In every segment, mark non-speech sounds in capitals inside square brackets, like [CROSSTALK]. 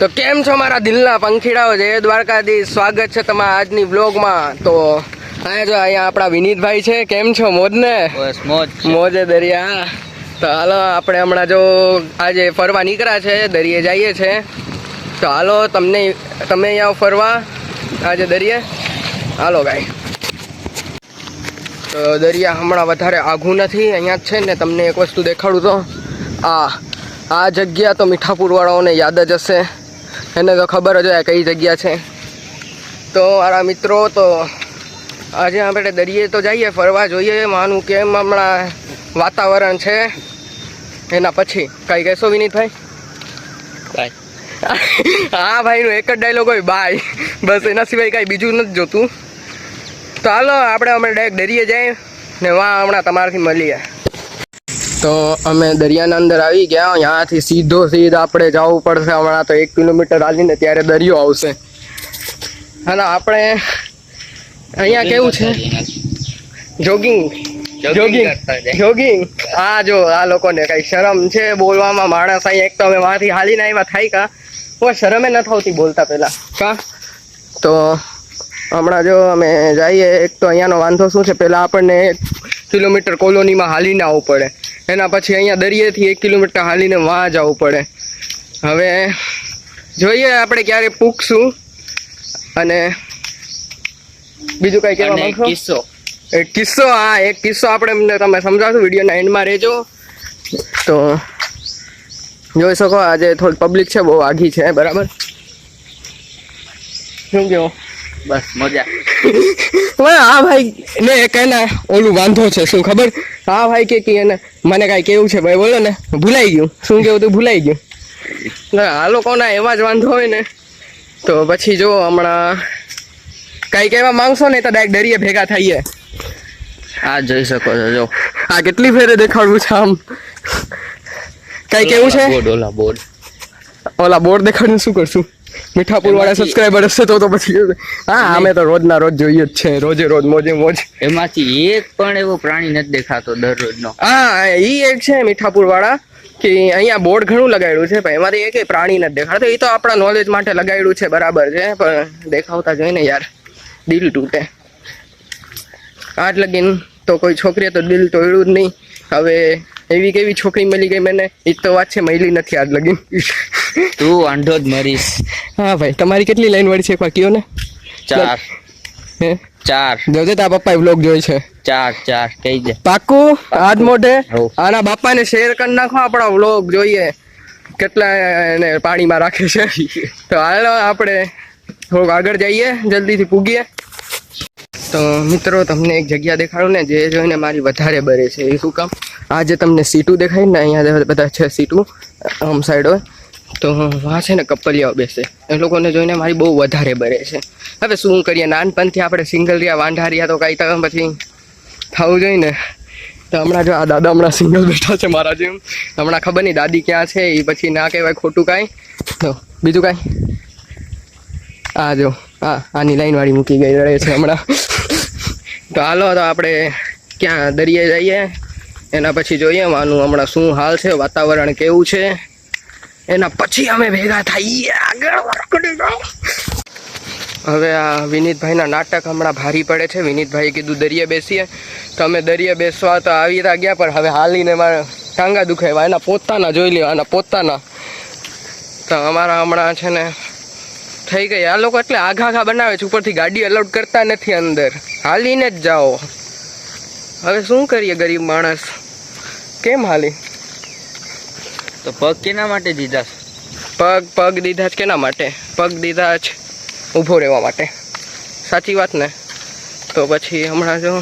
તો કેમ છો મારા દિલના પંખીડાઓ? જય દ્વારકાધી સ્વાગત છે તમારા આજની બ્લોગમાં તો અહીંયા જો અહીંયા આપણા વિનીતભાઈ છે. કેમ છો મોજ ને મોજ મોજે દરિયા. તો હાલો આપણે હમણાં જો આજે ફરવા નીકળ્યા છે દરિયે જઈએ છે. તો હાલો તમને તમે અહીંયા ફરવા. આજે દરિયે. હાલો ગાય તો દરિયા હમણાં વધારે આઘું નથી અહીંયા જ છે ને તમને એક વસ્તુ દેખાડું તો. આ આ જગ્યા તો મીઠાપુરવાળાઓને યાદ જ હશે. એને તો ખબર જ હોય કઈ જગ્યા છે. તો મારા મિત્રો તો આજે આપણે દરિયે તો જઈએ ફરવા જોઈએ માનું કેમ હમણાં વાતાવરણ છે. એના પછી કાંઈ કહેશો વિનીતભાઈ? બાય હા ભાઈનું એક જ ડાયલોગ હોય બાય. બસ એના સિવાય કાંઈ બીજું નથી જોતું. તો હાલો આપણે અમે ડાયરેક્ટ દરિયે જઈએ ને વાં હમણાં તમારાથી મળીએ. તો અમે દરિયાના અંદર આવી ગયા. ત્યાંથી સીધો સીધ આપણે જવું પડશે. હમણાં તો એક કિલોમીટર હાલીને ત્યારે દરિયો આવશે. અને આપણે અહીંયા કેવું છે? જોગિંગ જોગિંગ જોગિંગ આ જો આ લોકોને કઈ શરમ છે બોલવામાં? માણસ અહીં એક તો અમે વાંથી હાલીને આવ્યા થાય કા? ઓ શરમે ન થતી બોલતા પહેલા. કા? તો હમણાં જો અમે જઈએ એક તો અહીંયાનો વાંધો શું છે? પહેલાં આપણને એક કિલોમીટર કોલોનીમાં હાલીને આવવું પડે. એના પછી અહીંયા દરિયેથી એક કિલોમીટર હાલીને વાં જવું પડે. હવે જોઈએ આપણે ક્યારે પૂકશું અને બીજું કઈ કહેવા માંગશો? કિસ્સો. એક કિસ્સો હા એક કિસ્સો આપણે તમે સમજાવશું વિડીયોના એન્ડમાં રહેજો. તો જોઈ શકો આજે થોડી પબ્લિક છે બહુ આઘી છે બરાબર? શું કહો? બસ મજા. આ ભાઈ. ને એક એના ઓલું વાંધો છે શું ખબર? હા ભાઈ કે કે એને મને કાંઈ કેવું છે ભાઈ બોલો ને. ભૂલાઈ ગયું. શું કેવું તું? ભૂલાઈ ગયું. ના આ લોકોના એવા જ વાંધો હોય ને. તો પછી જો હમણાં કાંઈ કહેવા માંગશો ને તો ડાયરેક્ટ દરિયે ભેગા થઈએ. આ જોઈ શકો છો જો. આ કેટલી ફેરે દેખાડવું છે આમ. કઈ કેવું છે? ઓલા બોર્ડ. ઓલા બોર્ડ દેખાડીને શું કરશું? મીઠાપુર વાળા સબસ્ક્રાઈબર હશે તો તો પછી હા અમે તો રોજના રોજ જોઈએ જ છે રોજે રોજ મોજે મોજ. એમાંથી એક પણ એવો પ્રાણી નથી દેખાતો દરરોજનો. હા ઈ એક છે મીઠાપુર વાળા કે અહીંયા બોર્ડ ઘણું લગાડ્યું છે પણ એમાંથી એક પ્રાણી નથી દેખાતો. એ તો આપણા નોલેજ માટે લગાડ્યું છે બરાબર છે પણ દેખાવતા જોઈને યાર દિલ તૂટે. આજ લગીન તો કોઈ છોકરીએ તો દિલ તોડ્યું જ નહીં. હવે એવી કેવી છોકરી મળી ગઈ મને? એ તો વાત છે મળી નથી આજ લગીન તું વાંઢો જ મરીશ. હા ભાઈ તમારી કેટલી લાઈન વાળી છે એકવાર કયો ને? ચાર. હે? ચાર. જોજે તારા પપ્પાએ વ્લોગ જોઈ છે. ચાર ચાર કહી દે. પાક્કું આજ મોઢે. આના બાપાને શેર કરી નાખો આપણા વ્લોગ જોઈએ. કેટલા એને પાણીમાં રાખે છે. તો હાલો આપણે થોડુંક આગળ જઈએ જલ્દીથી પૂગીએ. તો મિત્રો તમને એક જગ્યા દેખાડું ને જે જોઈને મારી વધારે બરે છે. એ શું કામ? આ જે તમને સીટું દેખાય ને, અહીંયા બધા છે સીટું, આમ સાઈડ હોય. તો વાં છે ને, કપલિયાઓ બેસે. એ લોકોને જોઈને મારી બહુ વધારે બરે છે. હવે શું કરીએ? નાનપણથી આપણે સિંગલ રહ્યા વાંઢા રહ્યા તો કાંઈ તો પછી થવું જોઈએ ને. તો હમણાં જો આ દાદા હમણાં સિંગલ બેઠા છે મારા જેમ. હમણાં ખબર નહીં દાદી ક્યાં છે એ પછી ના કહેવાય, ખોટું કાંઈ. તો બીજું કાંઈ? આ જો, આ, આની લાઈનવાળી મૂકી ગઈ રહે છે હમણાં. તો હાલો, તો આપણે ક્યાં દરિયે જઈએ? એના પછી જોઈએ માનું હમણાં શું હાલ છે, વાતાવરણ કેવું છે. એના પછી અમે ભેગા થઈએ, આગળ હવે આ વિનીતભાઈના નાટક હમણાં ભારી પડે છે. વિનીતભાઈ કીધું, દરિયે બેસીએ. તો અમે દરિયે બેસવા તો આવી તા ગયા, પણ હવે હાલીને મારા ટાંગા દુખાવ્યા. એના પોતાના જોઈ લેવા એના પોતાના. તો અમારા હમણાં છે ને થઈ ગઈ. આ લોકો એટલે આઘા આઘા બનાવે છે. ઉપરથી ગાડી અલાઉડ કરતા નથી અંદર. હાલીને જ જાઓ. હવે શું કરીએ, ગરીબ માણસ? કેમ હાલી તો પગ કેના માટે દીધા છે? પગ પગ દીધા જ કેના માટે પગ દીધા જ ઊભો રહેવા માટે સાચી વાત ને તો પછી હમણાં જો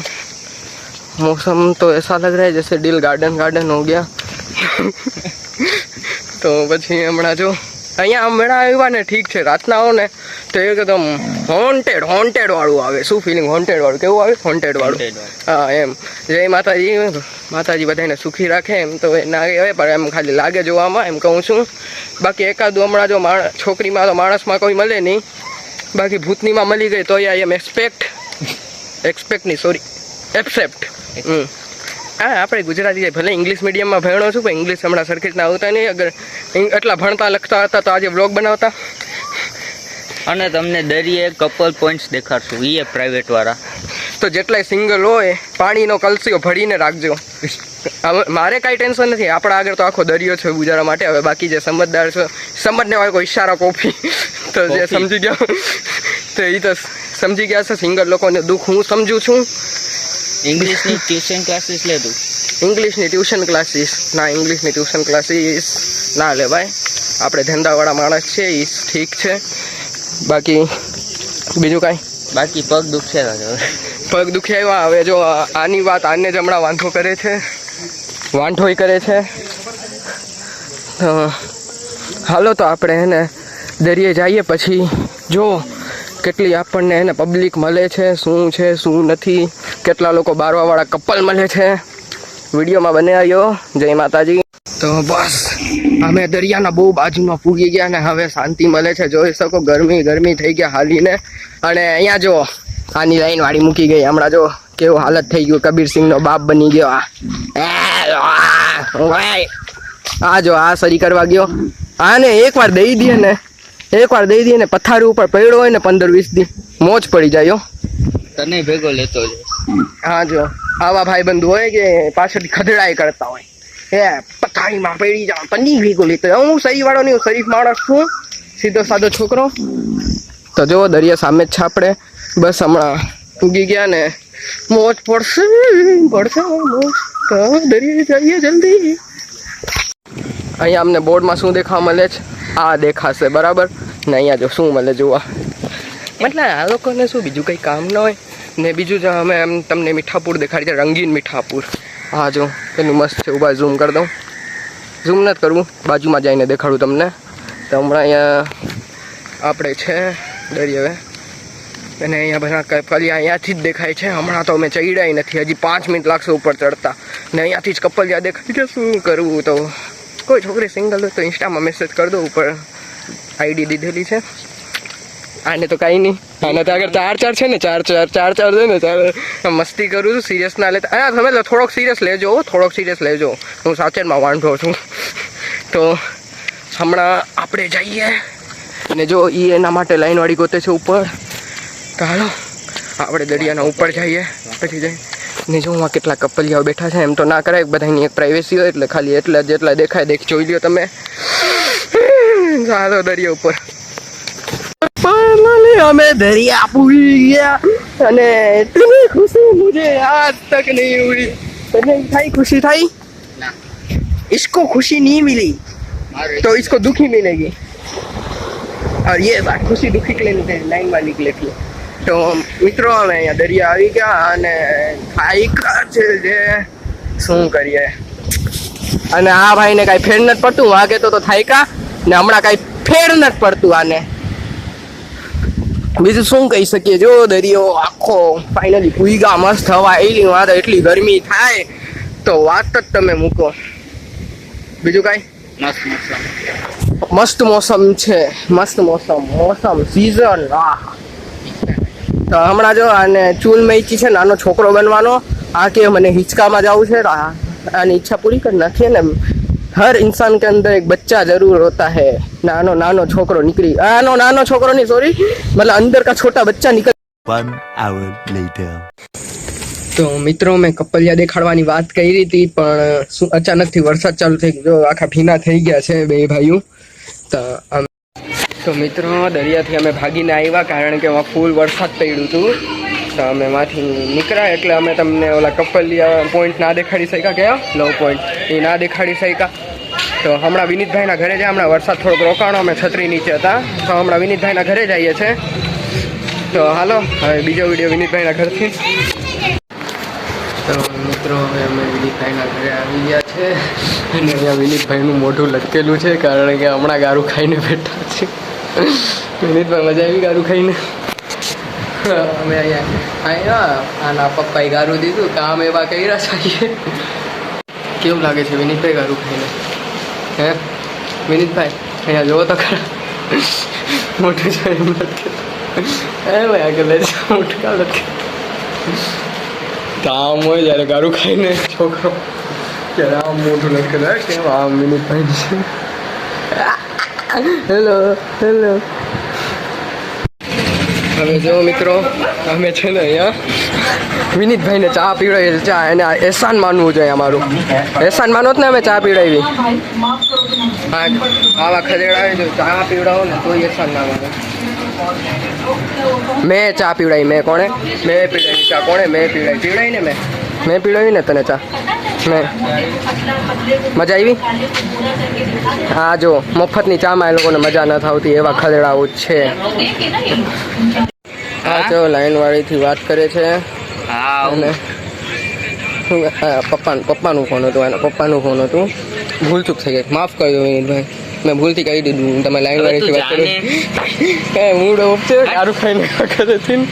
मौसम तो ऐसा लग रहा है जैसे दिल गार्डन गार्डन हो गया તો પછી હમણાં જો અહીંયા હમણાં આવ્યા ને ઠીક છે રાતના આવો ને તો એકદમ હોન્ટેડ હોન્ટેડ વાળું આવે. શું ફિલિંગ હોન્ટેડ વાળું. કેવું આવે? હોન્ટેડ વાળું. હા એમ. જય માતાજી માતાજી બધાને સુખી રાખે એમ તો એ ના કહેવાય પણ એમ ખાલી લાગે જોવામાં એમ કહું છું. બાકી એકાદું હમણાં જો માણસ છોકરીમાં તો માણસમાં કોઈ મળે નહીં. બાકી ભૂતનીમાં મળી ગઈ તો આઈ એમ એક્સપેક્ટ એક્સપેક્ટ નહીં સોરી એક્સેપ્ટ હમ. હા આપણે ગુજરાતી ભલે ઇંગ્લિશ મીડિયમમાં ભણ્યો છું પણ ઇંગ્લિશ હમણાં સરખી રીતના આવતા નહીં. અગર એટલા ભણતા લખતા હતા તો આજે વ્લોગ બનાવતા. અને તમને દરિયે કપલ પોઈન્ટ્સ દેખાડશું. એ પ્રાઇવેટ વાળા. તો જેટલાય સિંગલ હોય પાણીનો કલસીઓ ભરીને રાખજો. હવે મારે કાંઈ ટેન્શન નથી. આપણા આગળ તો આખો દરિયો છે ગુજારા માટે. હવે બાકી જે સમજદાર છે સમજને હોય કોઈ ઈશારો કોફી. [LAUGHS] તો જે સમજી ગયો. તો એ તો સમજી ગયા છે સિંગલ લોકોને દુઃખ. હું સમજું છું. ઇંગ્લિશની ટ્યુશન ક્લાસીસ લેતું ઇંગ્લિશની ટ્યુશન ક્લાસીસ ના ઇંગ્લિશની ટ્યુશન ક્લાસીસ ના લે ભાઈ. આપણે ધંધાવાળા માણસ છે એ ઠીક છે. બાકી બીજું કાંઈ? બાકી પગ દુખશે પગ દુખે એવા. હવે જો આની વાત આને જ હમણાં વાંધો કરે છે. વાંઢોય કરે છે. હાલો તો આપણે એને દરિયે જઈએ પછી જો કેટલી આપણને એને પબ્લિક મળે છે શું છે શું નથી કેટલા લોકો બારવાવાળા કપલ મળે છે. વિડીયોમાં બને આવ્યો જય માતાજી. તો બસ. અમે દરિયાના બહુ બાજુમાં પૂગી ગયા ને હવે શાંતિ મળે છે. જોઈ શકો ગરમી ગરમી થઈ ગયા હાલીને. અને અહીંયા જો આની લાઈન વાળી મૂકી ગઈ. હમણાં જો કેવું હાલત થઈ ગયું. કબીરસિંહનો બાપ બની ગયો. આ. આ, જો આ સરી કરવા ગયો. આને એકવાર દઈ દે ને. એકવાર દઈ દે ને પથારી ઉપર પડ્યો હોય ને પંદર વીસ દી મોજ પડી જાય. તને ભેગો લેતો હા જો. આવા ભાઈબંધ હોય કે પાછળથી ખદડાઈ કરતા હોય. એ પથારીમાં પડી જાવ તની ભેગો હોય. હું સહી વાળો નહીં, હું શરીફ માણસ છું. સીધો સાદો છોકરો. તો જો દરિયા સામે જ છાપડે. બસ હમણાં ઉગી ગયા ને. મોજ પડશે પડશે દરિયે જઈએ જલ્દી. અહીંયા અમને બોર્ડમાં શું દેખાવા મળે છે? આ દેખાશે, બરાબર? ને અહીંયા જો શું મળે જોવા મતલબ આ લોકોને શું, બીજું કંઈ કામ ન હોય. ને બીજું જ અમે એમ તમને મીઠાપુર દેખાડી છે, રંગીન મીઠાપુર. હા, જો એનું મસ્ત છે ઊભા ઝૂમ કરી દઉં. ઝૂમ નથી કરવું, બાજુમાં જઈને દેખાડું તમને. તો હમણાં અહીંયા આપણે છે દરિયે અને અહીંયા બધા કપલિયા અહીંયાથી જ દેખાય છે. હમણાં તો અમે ચડ્યા નથી, હજી પાંચ મિનિટ લાગશે ઉપર ચડતા. ને અહીંયાથી જ કપલિયા દેખાય છે, શું કરવું તો? કોઈ છોકરી સિંગલ હોય તો ઇન્સ્ટામાં મેસેજ કરી દો ઉપર. આઈડી દીધેલી છે. આને તો કાંઈ નહીં. આને ત્યાં આગળ ચાર ચાર છે ને, ચાર ચાર ચાર ચાર છે ને, ચાર. મસ્તી કરું છું સિરિયસ ના લેતા હા તમે થોડોક સિરિયસ લેજો થોડોક સિરિયસ લેજો. હું સાચેમાં વાંઢો છું. તો હમણાં આપણે જઈએ. ને જો એ એના માટે લાઈનવાળી ગોતે છે ઉપર. તો હાલો, આપણે દરિયાના ઉપર જઈએ. પછી જઈએ ને જો, હું કેટલા કપલિયાઓ બેઠા છે, એમ તો ના કરાય, બધાની એક પ્રાઇવેસી હોય એટલે ખાલી એટલા જેટલા દેખાય, દેખ, જોઈ લ્યો તમે. ચાલો, દરિયા ઉપર. અમે દરિયા પૂરી ગયા અને इतनी खुशी मुझे आज तक नहीं हुई तने थाई खुशी थाई ના इसको खुशी नहीं मिली મારે तो इसको दुखी मिलेगी और ये बात खुशी दुखी के लिए निकले लाइन में निकले थी તો મિત્રો અમે અહીંયા દરિયા આવી ગયા અને થાઈકા છે જે શું કરીએ અને આ ભાઈને કાંઈ ફેર નથી પડતું વાગે તો તો થાઈકા ને હમણાં કાંઈ ફેર નથી પડતું આને બીજું શું કહી શકીએ? જો દરિયો આખો ફાઇનલી પૂઈગા મસ્ત હવા એલી વાત એટલી ગરમી થાય તો વાત જ તમે મૂકો. બીજું કાંઈ? મસ્ત મોસમ. મસ્ત મોસમ છે મસ્ત મોસમ મોસમ સીઝન આહ તો હમણાં જો આને ચૂલ મેચી છે નાનો છોકરો બનવાનો આ કે મને હિંચકામાં જવું છે આની ઈચ્છા પૂરી કરી નાખીએ ને હર ઇન્સાન કે અંદર એક બચ્ચા જરૂર હોતા હે નાનો નાનો છોકરો નીકળી આનો નાનો છોકરો નહીં સોરી મતલબ અંદર કા છોટા બચ્ચા નીકળ તો મિત્રો મેં કપલિયા દેખાડવાની વાત કરી હતી પણ શું અચાનકથી વરસાદ ચાલુ થઈ ગયો. આખા ભીના થઈ ગયા છે બે ભાઈઓ. તો તો મિત્રો દરિયાથી અમે ભાગીને આવ્યા કારણ કે એમાં ફૂલ વરસાદ પડ્યું હતું. તો અમે માથી નીકળ્યા એટલે અમે તમને ઓલા કપલિયા પોઈન્ટ ના દેખાડી શક્યા કયા લો પોઈન્ટ એ ના દેખાડી શક્યા. તો હમણાં વિનીતભાઈના ઘરે જાય, હમણાં વરસાદ થોડોક રોકાણો, અમે છત્રી નીચે હતા. તો હમણાં વિનીતભાઈના ઘરે જઈએ છીએ તો હાલો, હવે બીજો વીડિયો વિનીતભાઈના ઘરથી. તો મિત્રો, હવે અમે વિનીતભાઈના ઘરે આવી ગયા છે. અને અહીંયા વિનીતભાઈનું મોઢું લટકેલું છે, કારણ કે હમણાં ગારું ખાઈને બેઠા છે. વિનીતભાઈ, મજા આવી ગારું ખાઈને? અમે અહીંયા અહીંયા આના પપ્પાએ ગારું દીધું કામ એવા કર્યા છીએ. કેવું લાગે છે વિનીતભાઈ ગારું ખાઈને? હે? વિનીતભાઈ, અહીંયા જોવો તો ખરા. મોટું છે, એમ લટકે એ ભાઈ, આગળ લઈ મોટું કામ લટકે તો હોય જ્યારે ગારું ખાઈને છોકરો. ત્યારે આમ મોટું લખેલું કેમ? આમ વિનીતભાઈ છે. હેલો હેલો હવે જો મિત્રો, અમે છે ને અહીંયા વિનીતભાઈને ચા પીવડાવી ચા એને એહસાન માનવું જોઈએ અમારું. એહસાન માનો જ ને અમે ચા પીવડાવી. આવા ખદેડાવી જો, ચા પીવડાવો ને તો એહસાન ના માનો. મેં ચા પીવડાવી, મેં કોણે? મેં પીવડાવી. ચા કોણે? મેં પીવડાવી. પીવડાવી ને મેં. મેં પીવડાવી ને તને ચા. મેં મજા આવી? હા જો મફતની ચામાં એ લોકોને મજા ન થતી એવા ખદેડાઓ છે. હા જો લાઈન વાળીથી વાત કરે છે. હા. અને પપ્પાનું પપ્પાનું ફોન હતું એના પપ્પાનું ફોન હતું. ભૂલચૂક થઈ ગઈ. માફ કરજો વિનીતભાઈ. મેં ભૂલથી કહી દીધું તમે લાઈન વાળીથી વાત કરી. કરો એ મૂડ ઓફ છે ગારું ખાઈને ને.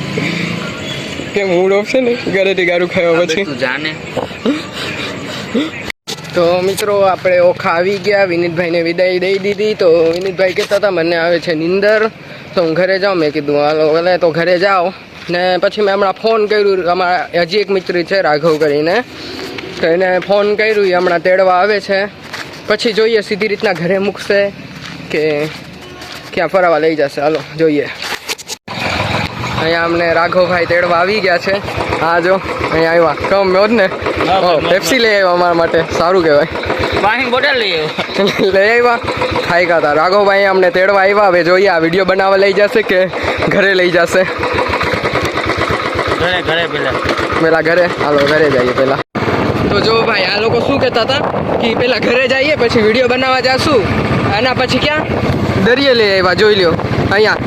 કે મૂડ ઓફ છે ને? ઘરેથી ગારું ખાવા પછી? જાને તો મિત્રો, આપણે ઓખા આવી ગયા. વિનીતભાઈને વિદાય દઈ દીધી. તો વિનીતભાઈ કહેતા હતા, મને આવે છે નિંદર. તો હું ઘરે જાઉં. મેં કીધું, હાલો, ભલે, તો ઘરે જાઓ. ને પછી મેં હમણાં ફોન કર્યું. અમારા હજી એક મિત્ર છે, રાઘવ કરીને. તો એને ફોન કર્યું. એ હમણાં તેડવા આવે છે. પછી જોઈએ, સીધી રીતના ઘરે મૂકશે કે ક્યાં ફરવા લઈ જશે. હાલો, જોઈએ. અહીંયા અમને રાઘવભાઈ તેડવા આવી ગયા છે. હા જો અહીંયા આવ્યા. કમ મેં ને. પેપ્સી લઈ આવ્યા અમારા માટે. સારું કહેવાય. પાણી બોટલ લઈ આવ્યા. [LAUGHS] લઈ આવ્યા. ખાઈ ગયા હતા. રાઘવભાઈ અમને તેડવા આવ્યા. હવે જોઈએ આ વીડિયો બનાવવા લઈ જશે કે ઘરે લઈ જશે? ઘરે ઘરે પેલા. પેલા ઘરે? હાલો ઘરે જઈએ પેલા. તો જો ભાઈ આ લોકો શું કહેતા હતા? કે પેલા ઘરે જઈએ પછી વીડિયો બનાવવા જશું. આના પછી ક્યાં? દરિયે લઈ આવ્યા જોઈ લ્યો. અહીંયા.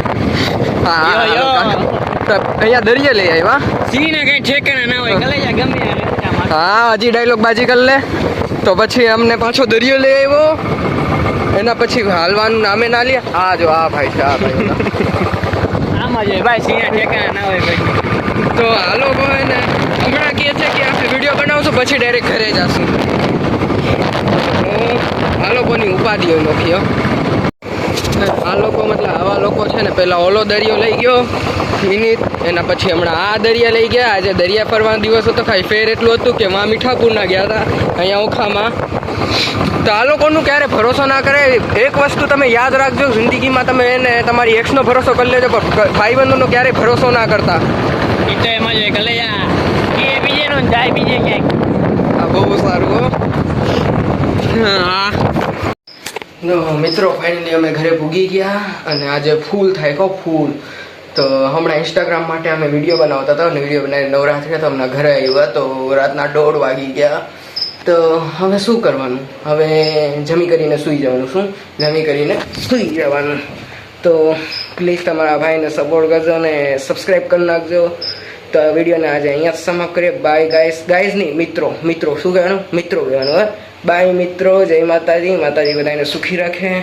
અહીંયા દરિયે લઈ આવ્યા. સિંહ ને કઈ ઠેકાણા ના હોય કલે ગમે હા હજી ડાયલોગ બાજી કર લે. તો પછી અમને પાછો દરિયો લઈ આવ્યો. એના પછી હાલવાનું નામે ના લે જો આ ભાઈ છે આ ભાઈ આમાં જ ભાઈ સિંહ ઠેકાણા ના હોય ભાઈ. તો આ લોકો હમણાં કહે છે કે આપણે વીડિયો બનાવશું પછી ડાયરેક્ટ ઘરે જશું. આ લોકોની ઉપાધિ હોય નોખી હો. આ લોકો મતલબ આવા લોકો છે ને પહેલાં ઓલો દરિયો લઈ ગયો મિનિટ એના પછી હમણાં આ દરિયા લઈ ગયા. આજે દરિયા ફરવાનો દિવસ હતો ખાલી ફેર એટલું હતું કે માં મીઠાપુરના ગયા હતા અહીંયા ઓખામાં. તો આ લોકોનું ક્યારે ભરોસો ના કરે? એક વસ્તુ તમે યાદ રાખજો જિંદગીમાં તમે એને તમારી એક્સનો ભરોસો કરી લેજો પણ ભાઈબંધોનો ક્યારેય ભરોસો ના કરતા. તો એમાં જ હોય એ જાય બીજે ક્યાંક આ બહુ સારું હો. મિત્રો ફાઇનલી અમે ઘરે પૂગી ગયા અને આજે ફૂલ થાય કહો ફૂલ. તો હમણાં ઇન્સ્ટાગ્રામ માટે અમે વીડિયો બનાવતા હતા અને વીડિયો બનાવીને નવરાત્રી તો હમણાં ઘરે આવ્યા, તો રાતના દોઢ વાગી ગયા. તો હવે શું કરવાનું? હવે જમી કરીને સૂઈ જવાનું, શું? જમી કરીને સૂઈ જવાનું. તો પ્લીઝ તમારા ભાઈને સપોર્ટ કરજો અને સબસ્ક્રાઈબ કરી નાખજો. તો આ વિડીયોને આજે અહીંયા સમાપ્ત કરીએ. બાય ગાઈસ ગાઈઝ નહીં મિત્રો મિત્રો, શું કહેવાનું? મિત્રો કહેવાનું, હે. બાય મિત્રો જય માતાજી. માતાજી બધાને સુખી રાખે.